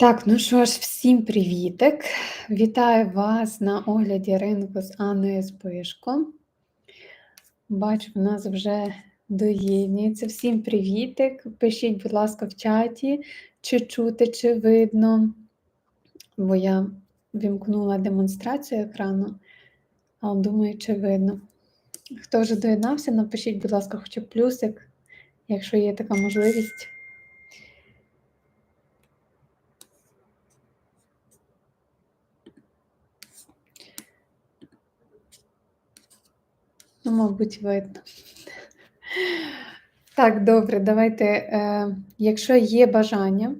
Так, ну що ж, всім привітик. Вітаю вас на огляді ринку з Анною Збишко. Бачу, в нас вже доєднюється. Всім привітик. Пишіть, будь ласка, в чаті, чи чути, чи видно, бо я вімкнула демонстрацію екрану, але думаю, чи видно. Хто вже доєднався, напишіть, будь ласка, хоча б плюсик, якщо є така можливість. Ну, мабуть, видно. Так, добре, давайте, е, якщо є бажання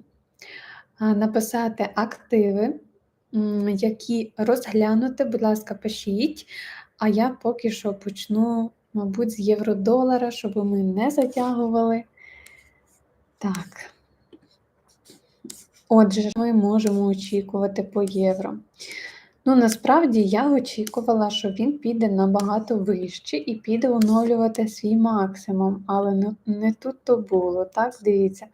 е, написати активи, які розглянути, будь ласка, пишіть, а я поки що почну, мабуть, з євро-долара, щоб ми не затягували. Так. Отже, ми можемо очікувати по євро. Ну, насправді я очікувала, що він піде набагато вище і піде оновлювати свій максимум, але не, не тут то було. Так, дивіться.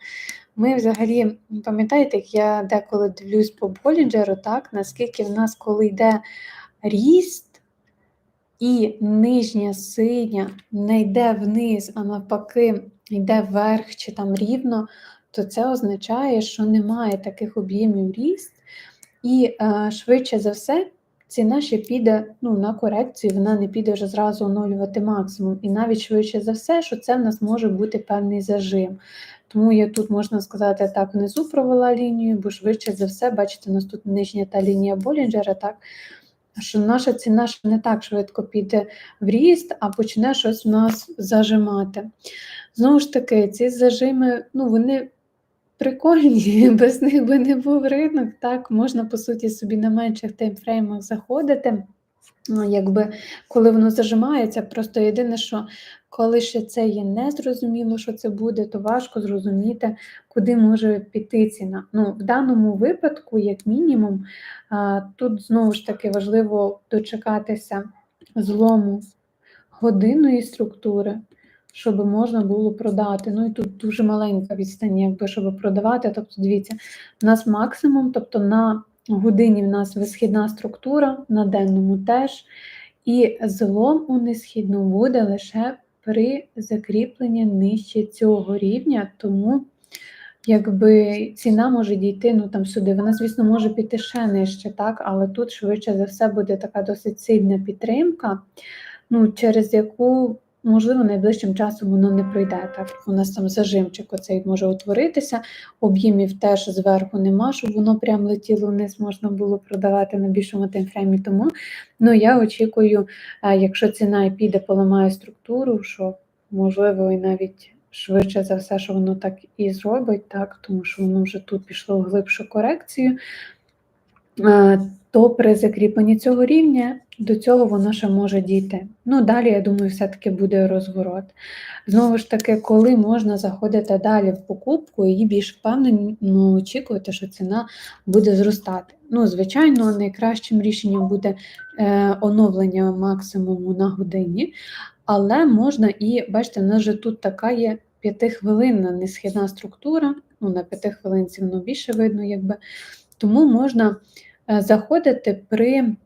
Ми взагалі, пам'ятаєте, як я деколи дивлюсь по Болінджеру, так, наскільки в нас, коли йде ріст, і нижня синя не йде вниз, а навпаки, йде вверх чи там рівно, то це означає, що немає таких об'ємів ріст. І е, швидше за все, ціна ще піде ну, на корекцію, вона не піде вже зразу оновлювати максимум. І навіть швидше за все, що це в нас може бути певний зажим. Тому я тут, можна сказати, так, внизу провела лінію, бо швидше за все, бачите, у нас тут нижня та лінія Болінджера, так, що наша ціна ще не так швидко піде в ріст, а почне щось у нас зажимати. Знову ж таки, ці зажими, ну, вони Прикольні, без них би не був ринок. Так, можна, по суті, собі на менших таймфреймах заходити. Ну, якби коли воно зажимається, просто єдине, що коли ще це є незрозуміло, що це буде, то важко зрозуміти, куди може піти ціна. Ну, В даному випадку, як мінімум, тут знову ж таки важливо дочекатися злому годинної структури щоб можна було продати. Ну і тут дуже маленька відстань, якби щоб продавати. Тобто, дивіться, у нас максимум, тобто на годині в нас висхідна структура, на денному теж. І злом у несхідну буде лише при закріпленні нижче цього рівня, тому якби ціна може дійти ну там сюди. Вона, звісно, може піти ще нижче, так, але тут швидше за все буде така досить сильна підтримка, ну, через яку Можливо, найближчим часом воно не пройде. Так у нас там зажимчик оцей може утворитися, об'ємів теж зверху нема, щоб воно прям летіло вниз, можна було продавати на більшому таймфреймі. Тому ну, я очікую, е, якщо ціна і піде, поламає структуру, що можливо і навіть швидше за все, що воно так і зробить, так, тому що воно вже тут пішло в глибшу корекцію. То при закріпленні цього рівня до цього воно ще може дійти. Ну, далі, я думаю, все-таки буде розворот. Знову ж таки, коли можна заходити далі в покупку і більш впевнено очікувати, що ціна буде зростати. Ну, Звичайно, найкращим рішенням буде е, оновлення максимуму на годині, але можна і, бачите, в нас же тут така є п'ятихвилинна несхідна структура, ну, на п'ятихвилинці воно більше видно, якби. Тому можна заходити при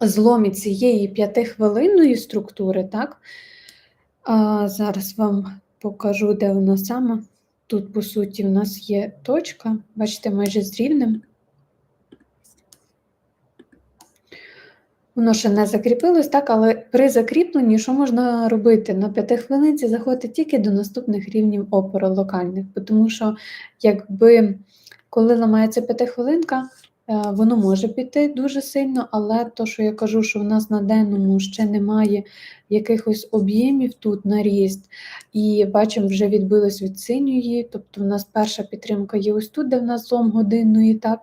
зломі цієї п'ятихвилинної структури, так? А, Зараз вам покажу, де вона саме. Тут, по суті, в нас є точка, бачите, майже з рівнем. Воно ще не закріпилось, так, але при закріпленні, що можна робити? На п'ятихвилинці заходити тільки до наступних рівнів опору локальних, тому що, якби коли ламається п'ятихвилинка, Е, воно може піти дуже сильно, але то, що я кажу, що в нас на денному ще немає якихось об'ємів тут на ріст, і бачимо, вже відбилось від синьої, тобто в нас перша підтримка є ось тут, де в нас злом годинної, так,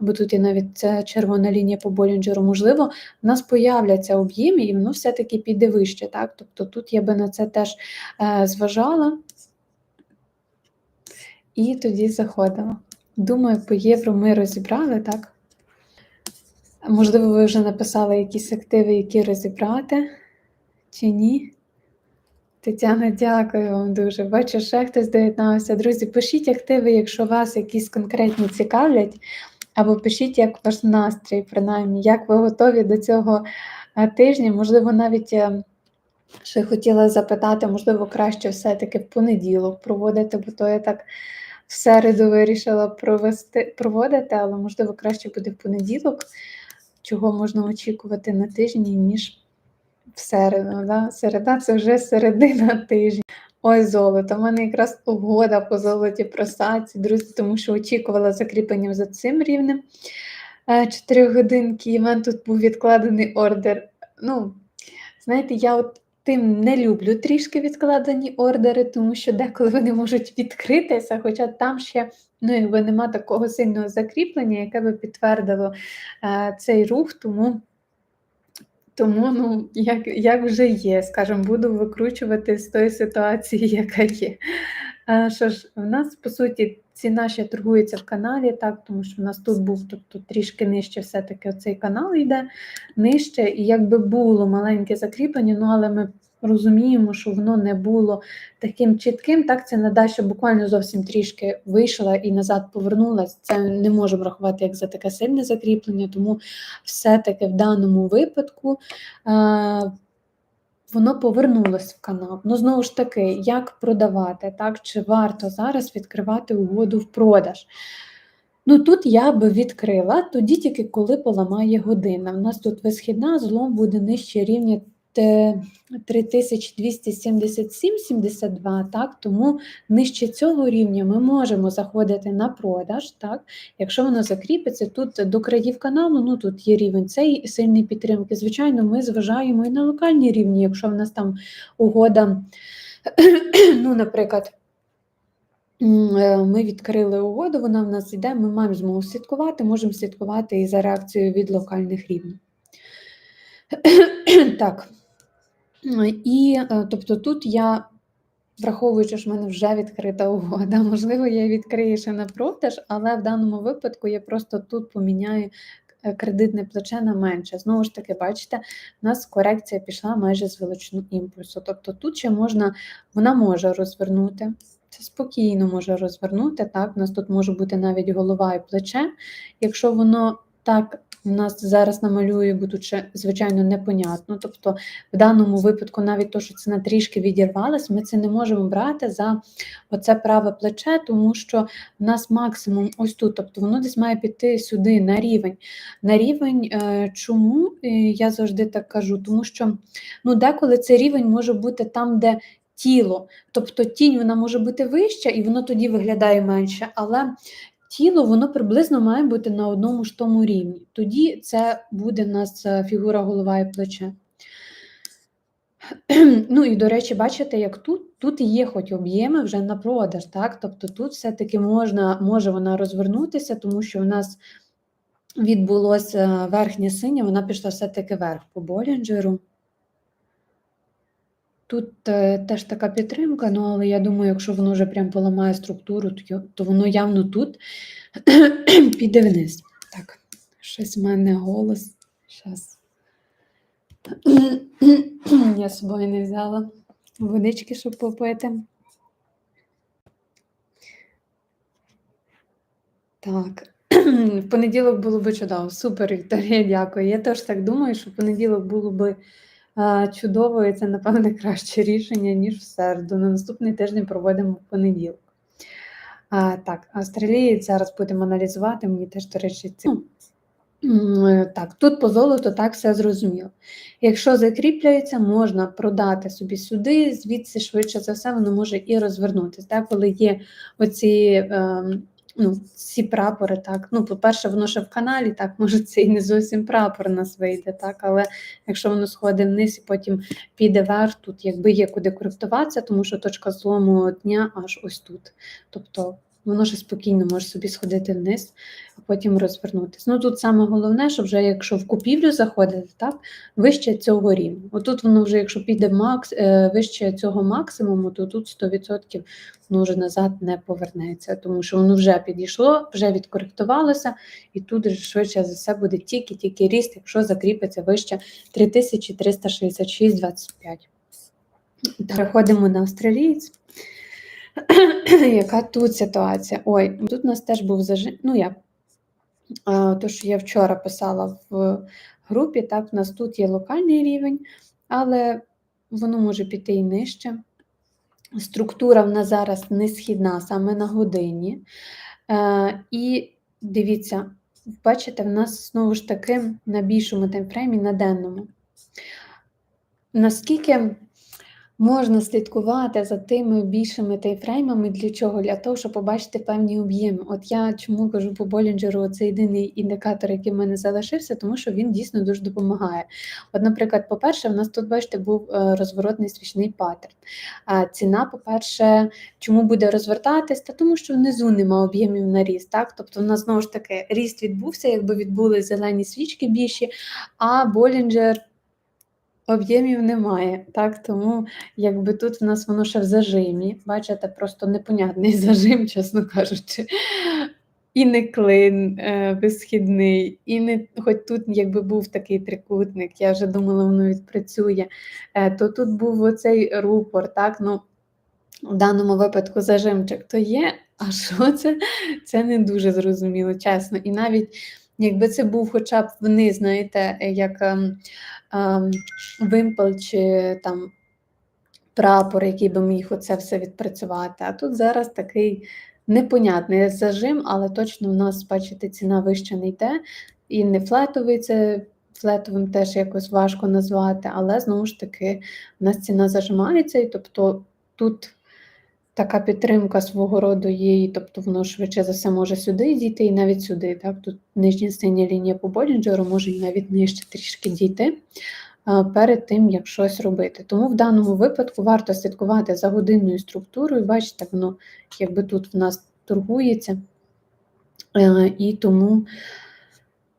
бо тут є навіть ця червона лінія по Болінджеру, можливо, в нас появляться об'єми, і воно все-таки піде вище. так, Тобто тут я би на це теж е, зважала і тоді заходила. Думаю, по євро ми розібрали, так? Можливо, ви вже написали якісь активи, які розібрати, чи ні? Тетяна, дякую вам дуже. Бачу, ще хтось доєднався. Друзі, пишіть активи, якщо вас якісь конкретні цікавлять, або пишіть, як ваш настрій, принаймні, як ви готові до цього е, тижня. Можливо, навіть е, ще хотіла запитати, можливо, краще все-таки в понеділок проводити, бо то я так в середу вирішила провести, проводити, але можливо краще буде в понеділок, чого можна очікувати на тижні, ніж в середу. Да? Середа це вже середина тижня. Ой, золото. У мене якраз угода по золоті просаці, друзі, тому що очікувала закріпленням за цим рівнем 4 годинки. І в мене тут був відкладений ордер. Ну, знаєте, я от тим не люблю трішки відкладені ордери, тому що деколи вони можуть відкритися, хоча там ще ну, якби нема такого сильного закріплення, яке би підтвердило е, цей рух, тому. Тому, ну, як як вже є, скажімо, буду викручувати з тої ситуації, яка є. А, Що ж, в нас, по суті, ціна ще торгується в каналі, так, тому що в нас тут був тобто, трішки нижче все-таки оцей канал йде нижче, і якби було маленьке закріплення, ну але ми розуміємо, що воно не було таким чітким. Так, це нада, буквально зовсім трішки вийшла і назад повернулася. Це не можемо рахувати як за таке сильне закріплення, тому все-таки в даному випадку. Воно повернулось в канал. Ну, знову ж таки, як продавати, так? Чи варто зараз відкривати угоду в продаж? Ну, тут я би відкрила, тоді тільки коли поламає година. У нас тут висхідна, злом буде нижче рівня 3277,72, так, тому нижче цього рівня ми можемо заходити на продаж, так, якщо воно закріпиться, тут до країв каналу, ну тут є рівень цієї сильної підтримки. Звичайно, ми зважаємо і на локальні рівні, якщо в нас там угода, ну, наприклад, е, ми відкрили угоду, вона в нас йде, ми маємо змогу слідкувати, можемо слідкувати і за реакцією від локальних рівнів. Так. І е, тобто тут я, враховуючи, що в мене вже відкрита угода, можливо, я відкрию ще на продаж, але в даному випадку я просто тут поміняю е, кредитне плече на менше. Знову ж таки, бачите, у нас корекція пішла майже з величину імпульсу. Тобто тут ще можна, вона може розвернути. Це спокійно може розвернути. Так, у нас тут може бути навіть голова і плече. Якщо воно так нас зараз намалює, ще, звичайно, непонятно. Тобто, в даному випадку, навіть то, що ціна трішки відірвалась, ми це не можемо брати за оце праве плече, тому що в нас максимум ось тут, тобто воно десь має піти сюди на рівень. На рівень е, чому я завжди так кажу? Тому що ну, деколи цей рівень може бути там, де тіло, тобто тінь вона може бути вища, і воно тоді виглядає менше. Але тіло воно приблизно має бути на одному ж тому рівні. Тоді це буде у нас е, фігура голова і плече. Ну і, до речі, бачите, як тут Тут є хоч об'єми вже на продаж, так? Тобто тут все-таки можна, може вона розвернутися, тому що у нас відбулося верхнє синє, вона пішла все-таки вверх по Болінджеру. Тут е, теж така підтримка, ну але я думаю, якщо воно вже прям поламає структуру, то, воно явно тут піде вниз. Так, щось в мене голос. Щас. Я з собою не взяла водички, щоб попити. Так. В понеділок було би чудово. Супер, Вікторія, дякую. Я теж так думаю, що в понеділок було би чудово, і це, напевне, краще рішення, ніж в середу. На наступний тиждень проводимо в понеділок. А, Так, австралієць зараз будемо аналізувати, мені теж, до речі, це. Е, так, тут по золоту так все зрозуміло. Якщо закріпляється, можна продати собі сюди, звідси швидше за все, воно може і розвернутися. Так, Коли є оці е, ну, ці прапори, так. Ну, по-перше, воно ще в каналі, так, може, це і не зовсім прапор нас вийде, так, але якщо воно сходить вниз і потім піде вверх, тут якби є куди коректуватися, тому що точка злому дня аж ось тут. Тобто воно ще спокійно може собі сходити вниз, потім розвернутися. Ну тут саме головне, що вже якщо в купівлю заходити, так, вище цього рівня. Отут воно вже, якщо піде макс, е, вище цього максимуму, то тут 100% воно вже назад не повернеться, тому що воно вже підійшло, вже відкоректувалося, і тут швидше за все буде тільки-тільки ріст, якщо закріпиться вище 3366,25. Переходимо на австралієць. Яка тут ситуація? Ой, тут у нас теж був зажим. Ну як? То, що я вчора писала в групі, так, у нас тут є локальний рівень, але воно може піти і нижче. Структура в нас зараз не східна, саме на годині. І дивіться, бачите, в нас знову ж таки на більшому таймфреймі, на денному. Наскільки можна слідкувати за тими більшими таймфреймами, для чого? Для того, щоб побачити певні об'єми. От я чому кажу по Болінджеру, це єдиний індикатор, який в мене залишився, тому що він дійсно дуже допомагає. От, наприклад, по-перше, в нас тут, бачите, був е, розворотний свічний паттерн. А ціна, по-перше, чому буде розвертатись? Та тому що внизу нема об'ємів на ріст. Так? Тобто, в нас знову ж таки ріст відбувся, якби відбули зелені свічки більші, а Болінджер. Об'ємів немає, так тому якби тут в нас воно ще в зажимі. Бачите, просто непонятний зажим, чесно кажучи. І не клин е, висхідний, і не хоч тут якби був такий трикутник, я вже думала, воно відпрацює. Е, то тут був оцей рупор, так, ну в даному випадку зажимчик то є, а що це? Це не дуже зрозуміло, чесно. І навіть якби це був хоча б вниз, знаєте, як. Ем, вимпел чи там прапор, який би міг оце все відпрацювати. А тут зараз такий непонятний зажим, але точно в нас, бачите, ціна вища не йде. І не флетовий, це флетовим теж якось важко назвати, але знову ж таки в нас ціна зажимається, і тобто тут. Така підтримка свого роду є, і тобто воно швидше за все може сюди дійти і навіть сюди. Так? Тут нижня синя лінія по Болінджеру може і навіть нижче трішки дійти перед тим, як щось робити. Тому в даному випадку варто слідкувати за годинною структурою. Бачите, воно якби тут в нас торгується, е, і тому.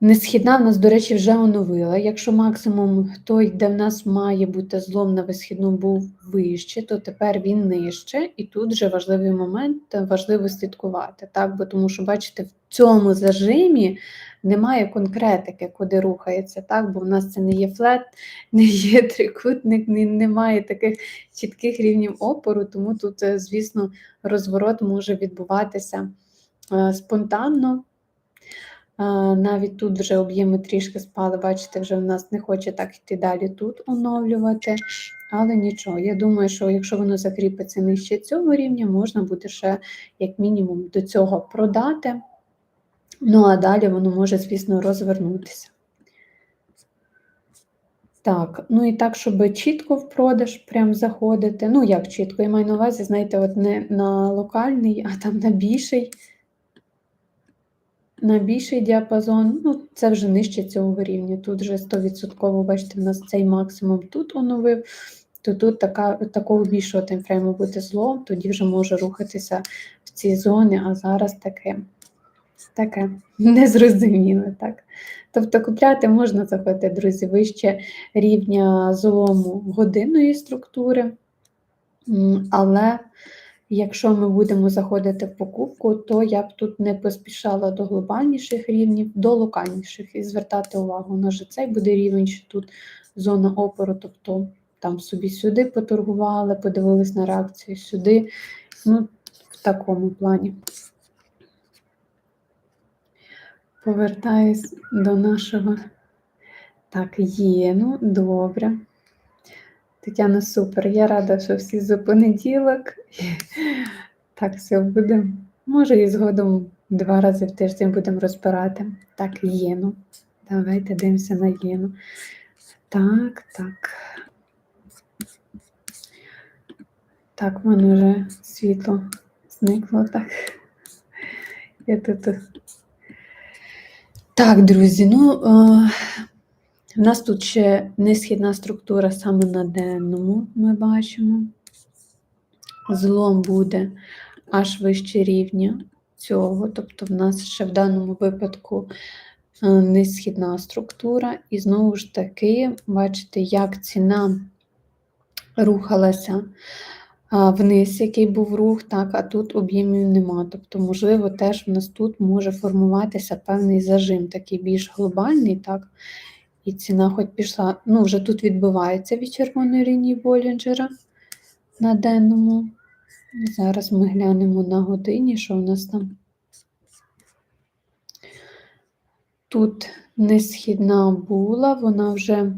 Несхідна в нас, до речі, вже оновила. Якщо максимум той, де в нас має бути злом на висхідну, був вище, то тепер він нижче, і тут вже важливий момент, важливо слідкувати. Так? Бо Тому що, бачите, в цьому зажимі немає конкретики, куди рухається, так? бо в нас це не є флет, не є трикутник, не, немає таких чітких рівнів опору, тому тут, е, звісно, розворот може відбуватися е, спонтанно. Навіть тут вже об'єми трішки спали, бачите, вже в нас не хоче так йти далі тут оновлювати. Але нічого, я думаю, що якщо воно закріпиться нижче цього рівня, можна буде ще, як мінімум, до цього продати. Ну, а далі воно може, звісно, розвернутися. Так, ну і так, щоб чітко в продаж прям заходити. Ну, як чітко, я маю на увазі, знаєте, от не на локальний, а там на більший на більший діапазон, ну це вже нижче цього рівня. Тут вже 100%, бачите, в нас цей максимум тут оновив, то тут така, такого більшого таймфрейму буде зло, тоді вже може рухатися в ці зони, а зараз таке таке незрозуміле. так. Тобто купляти можна заходити, друзі, вище рівня злому годинної структури, але Якщо ми будемо заходити в покупку, то я б тут не поспішала до глобальніших рівнів, до локальніших і звертати увагу на що цей буде рівень, що тут зона опору, тобто там собі сюди поторгували, подивились на реакцію сюди. Ну, в такому плані. Повертаюсь до нашого. Так, є, ну, добре. Тетяна, супер. Я рада, що всі за понеділок. Так, все будемо. Може, і згодом два рази в тиждень будемо розбирати. Так, єну. Давайте дивимося на єну. Так, так. Так, в мене вже світло зникло, так. Я тут. Так, друзі, ну. Е, у нас тут ще несхідна структура саме на денному ми бачимо. Злом буде аж вище рівня цього, тобто в нас ще в даному випадку е, несхідна структура, і знову ж таки, бачите, як ціна рухалася вниз, який був рух, так, а тут об'ємів нема. Тобто, можливо, теж в нас тут може формуватися певний зажим, такий більш глобальний, так, і ціна хоч пішла, ну, вже тут відбивається від червоної лінії Болінджера. на денному. Зараз ми глянемо на годині, що у нас там. Тут несхідна була, вона вже.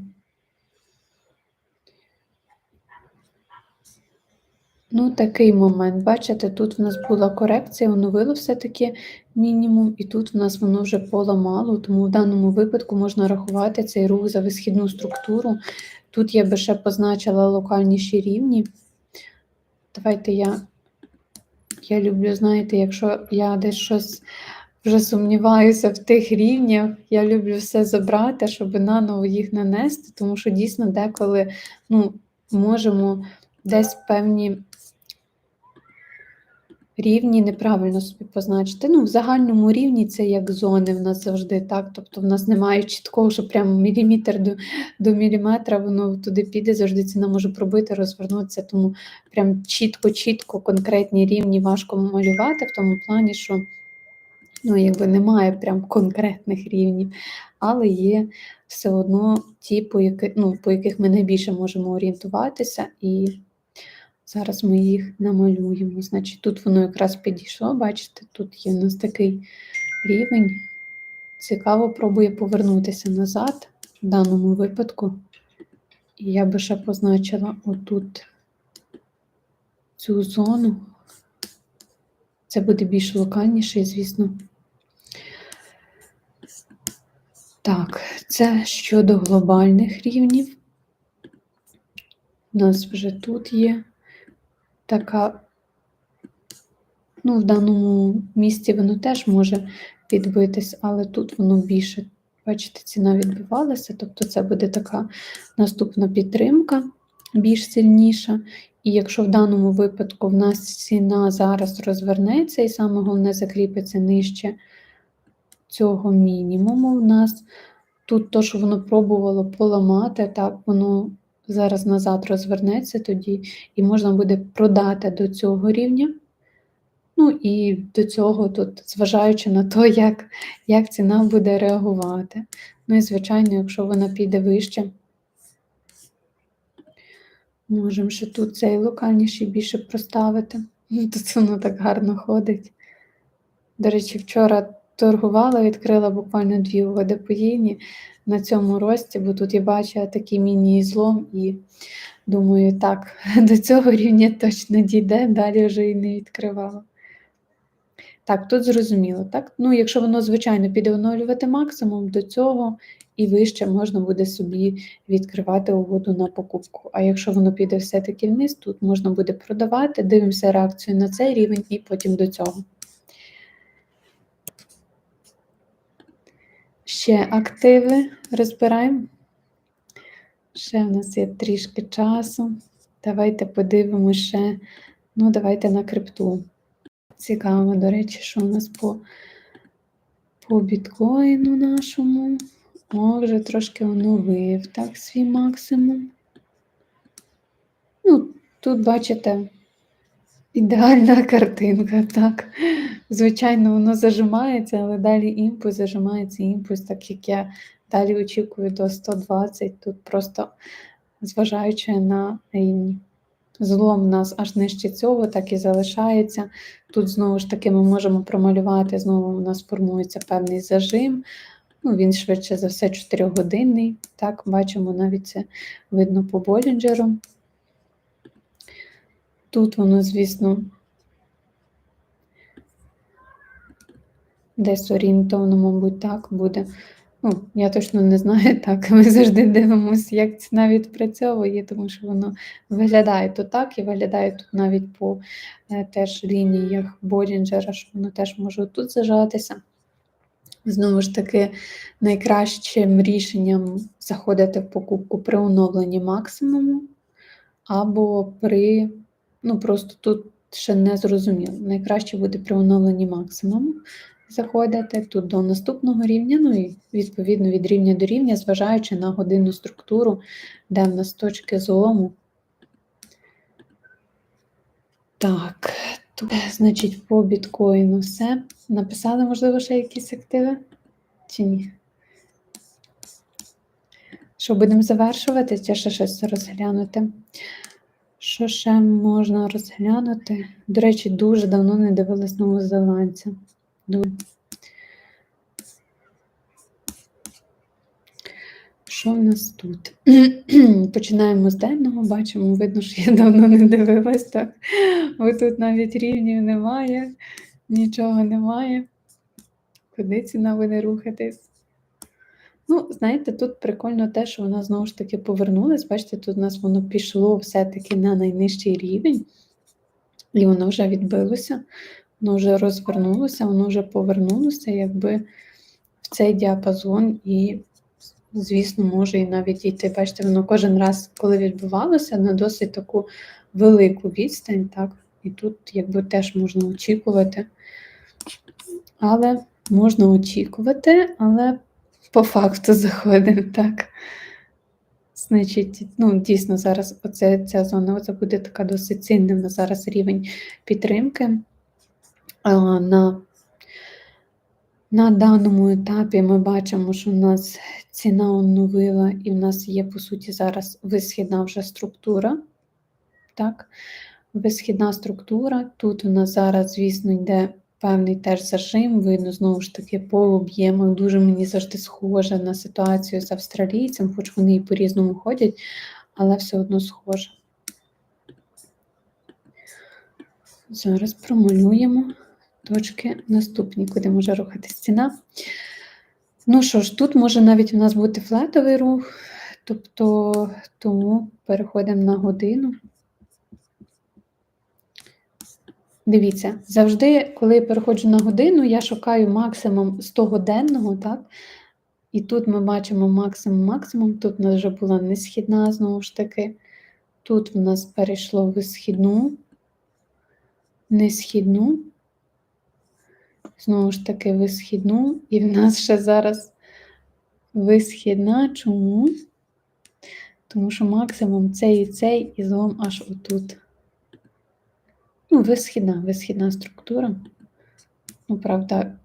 Ну, такий момент. Бачите, тут в нас була корекція, оновило все-таки мінімум, і тут в нас воно вже поламало, тому в даному випадку можна рахувати цей рух за висхідну структуру. Тут я би ще позначила локальніші рівні. Давайте я. Я люблю, знаєте, якщо я десь щось вже сумніваюся в тих рівнях, я люблю все забрати, щоб наново їх нанести, тому що дійсно деколи ну, можемо десь певні рівні неправильно собі позначити. Ну, в загальному рівні це як зони в нас завжди так. Тобто в нас немає чіткого, що прямо міліметр до, до міліметра воно туди піде, завжди ціна може пробити, розвернутися. Тому прям чітко-чітко конкретні рівні важко малювати в тому плані, що ну, якби немає прям конкретних рівнів, але є все одно ті, по, які, ну, по яких ми найбільше можемо орієнтуватися. і Зараз ми їх намалюємо. Значить, тут воно якраз підійшло, бачите, тут є у нас такий рівень. Цікаво, пробує повернутися назад в даному випадку. І я би ще позначила отут цю зону. Це буде більш локальніше, звісно. Так, це щодо глобальних рівнів. У нас вже тут є така, ну, в даному місці воно теж може відбитись, але тут воно більше, бачите, ціна відбивалася, тобто це буде така наступна підтримка, більш сильніша. І якщо в даному випадку в нас ціна зараз розвернеться, і саме головне закріпиться нижче цього мінімуму, в нас тут то, що воно пробувало поламати, так, воно зараз назад розвернеться тоді, і можна буде продати до цього рівня. Ну і до цього, тут, зважаючи на те, як, як ціна буде реагувати. Ну і, звичайно, якщо вона піде вище, можемо ще тут цей локальніший більше проставити. Тут воно так гарно ходить. До речі, вчора торгувала, відкрила буквально дві угоди по на цьому рості, бо тут я бачила такий міні-злом і думаю, так, до цього рівня точно дійде, далі вже і не відкривала. Так, тут зрозуміло, так? Ну, якщо воно, звичайно, піде оновлювати максимум, до цього і вище можна буде собі відкривати угоду на покупку. А якщо воно піде все-таки вниз, тут можна буде продавати, дивимося реакцію на цей рівень і потім до цього. Ще активи розбираємо. Ще в нас є трішки часу. Давайте подивимося ще, ну, давайте на крипту. Цікаво, до речі, що у нас по, по біткоїну нашому. О, вже трошки оновив так свій максимум. Ну, тут, бачите, ідеальна картинка, так. Звичайно, воно зажимається, але далі імпульс зажимається імпульс, так як я далі очікую до 120, тут просто зважаючи на рівні. Злом у нас аж нижче цього, так і залишається. Тут, знову ж таки, ми можемо промалювати, знову у нас формується певний зажим. Ну, Він швидше за все 4-годинний. Так, бачимо, навіть це видно по Болінджеру. Тут воно, звісно, десь орієнтовно, мабуть, так буде. Ну, я точно не знаю, так. Ми завжди дивимося, як ціна відпрацьовує, тому що воно виглядає то так і виглядає тут навіть по е, теж лініях Болінджера, що воно теж може тут зажатися. Знову ж таки, найкращим рішенням заходити в покупку при оновленні максимуму, або при, ну просто тут ще не зрозуміло. Найкраще буде при оновленні максимуму заходити тут до наступного рівня, ну і відповідно від рівня до рівня, зважаючи на годинну структуру, де в нас точки злому. Так, тут, значить, по біткоїну все. Написали, можливо, ще якісь активи? Чи ні? Що будемо завершувати, ще щось розглянути? Що ще можна розглянути? До речі, дуже давно не дивилась новозеландця. Що в нас тут? Починаємо з денного, бачимо, видно, що я давно не дивилась так. Бо тут навіть рівнів немає, нічого немає. Куди ціна буде рухатись? Ну, знаєте, тут прикольно те, що вона знову ж таки повернулась. Бачите, тут у нас воно пішло все-таки на найнижчий рівень, і воно вже відбилося, воно вже розвернулося, воно вже повернулося якби в цей діапазон, і, звісно, може і навіть йти. Бачите, воно кожен раз, коли відбувалося, на досить таку велику відстань, так, і тут якби теж можна очікувати. Але можна очікувати, але по факту заходимо, так. Значить, ну, дійсно, зараз оце, ця зона оце буде така досить цінним на зараз рівень підтримки. А, на, на даному етапі ми бачимо, що у нас ціна оновила, і в нас є, по суті, зараз висхідна вже структура. Так, висхідна структура. Тут у нас зараз, звісно, йде певний теж зажим, видно, знову ж таки, по об'ємах. Дуже мені завжди схоже на ситуацію з австралійцем, хоч вони і по-різному ходять, але все одно схоже. Зараз промалюємо точки наступні, куди може рухатись ціна. Ну що ж, тут може навіть у нас бути флетовий рух, тобто тому переходимо на годину. Дивіться, завжди, коли я переходжу на годину, я шукаю максимум 100 годинного, так? І тут ми бачимо максимум-максимум. Тут у нас вже була несхідна, знову ж таки. Тут в нас перейшло в східну, несхідну, знову ж таки, висхідну, і в нас ще зараз висхідна. Чому? Тому що максимум цей і цей, і злом аж отут. Ну, висхідна, висхідна структура. Ну, правда,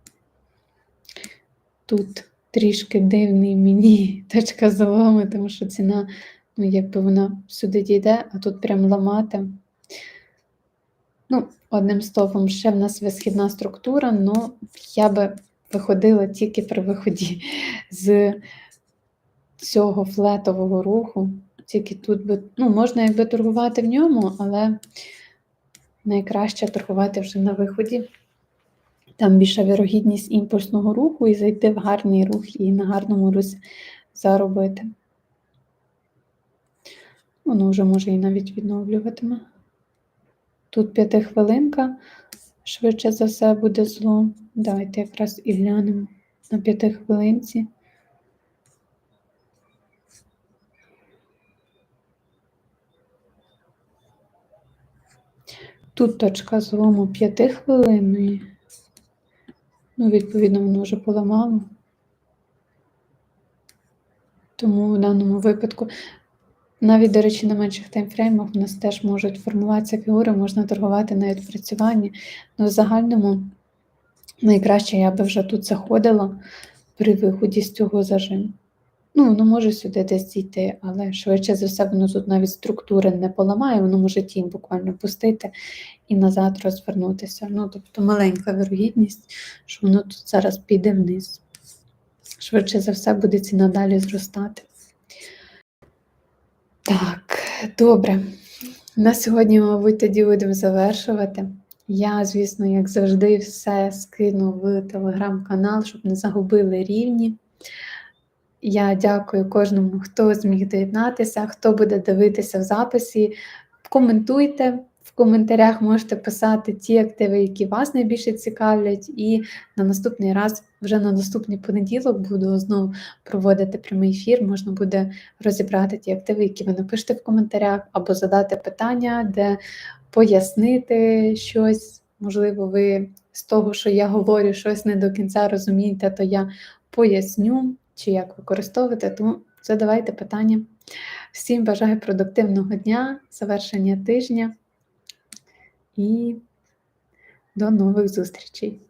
тут трішки дивний мені точка залому, тому що ціна, ну, якби вона сюди дійде, а тут прям ламати. Ну, одним словом, ще в нас висхідна структура, але я би виходила тільки при виході з цього флетового руху. Тільки тут би, ну, можна якби торгувати в ньому, але найкраще торгувати вже на виході. Там більша вірогідність імпульсного руху і зайти в гарний рух і на гарному русі заробити. Воно вже може і навіть відновлюватиме. Тут п'ятихвилинка, швидше за все буде зло. Давайте якраз і глянемо на п'ятихвилинці. Тут точка злому 5 хвилинної. Ну, відповідно, воно вже поламало. Тому в даному випадку, навіть, до речі, на менших таймфреймах у нас теж можуть формуватися фігури, можна торгувати на відпрацюванні. Але в загальному найкраще я би вже тут заходила при виході з цього зажиму. Ну, воно може сюди десь дійти, але швидше за все, воно тут навіть структури не поламає, воно може тінь буквально пустити і назад розвернутися. Ну, тобто маленька вірогідність, що воно тут зараз піде вниз. Швидше за все, буде ціна далі зростати. Так, добре. На сьогодні, мабуть, тоді будемо завершувати. Я, звісно, як завжди, все скину в телеграм-канал, щоб не загубили рівні. Я дякую кожному, хто зміг доєднатися, хто буде дивитися в записі. Коментуйте, в коментарях можете писати ті активи, які вас найбільше цікавлять, і на наступний раз, вже на наступний понеділок, буду знову проводити прямий ефір. Можна буде розібрати ті активи, які ви напишете в коментарях, або задати питання, де пояснити щось. Можливо, ви з того, що я говорю, щось не до кінця розумієте, то я поясню чи як використовувати, тому задавайте питання. Всім бажаю продуктивного дня, завершення тижня і до нових зустрічей!